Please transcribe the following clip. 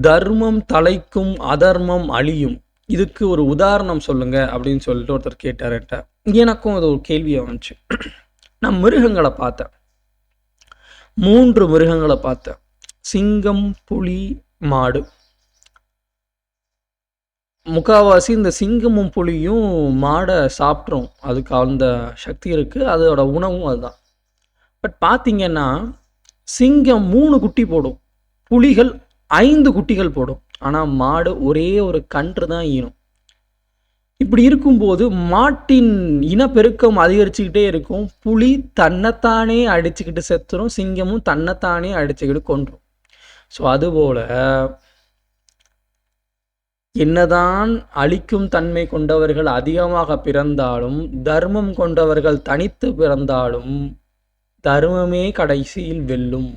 தர்மம் தலைக்கும் அதர்மம் அழியும். இதுக்கு ஒரு உதாரணம் சொல்லுங்க அப்படின்னு சொல்லிட்டு ஒருத்தர் கேட்டார் என்கிட்ட. எனக்கும் அது ஒரு கேள்வியாக வந்துச்சு. நான் மிருகங்களை பார்த்தேன். மூன்று மிருகங்களை பார்த்தேன். சிங்கம் புலி மாடு. முக்காவாசி இந்த சிங்கமும் புலியும் மாடை சாப்பிட்ரும் அதுக்கு அந்த சக்தி இருக்குது அதோட உணவும் அதுதான். பட் பார்த்தீங்கன்னா சிங்கம் மூணு குட்டி போடும். புலிகள் ஐந்து குட்டிகள் போடும். ஆனால் மாடு ஒரே ஒரு கன்று தான் ஈனும். இப்படி இருக்கும்போது மாட்டின் இனப்பெருக்கம் அதிகரிச்சுக்கிட்டே இருக்கும். புலி தன்னைத்தானே அடிச்சுக்கிட்டு செத்துரும் சிங்கமும் தன்னைத்தானே அடிச்சுக்கிட்டு கொன்றும். ஸோ அதுபோல் என்னதான் அழிக்கும் தன்மை கொண்டவர்கள் அதிகமாக பிறந்தாலும் தர்மம் கொண்டவர்கள் தனித்து பிறந்தாலும் தர்மமே கடைசியில் வெல்லும்.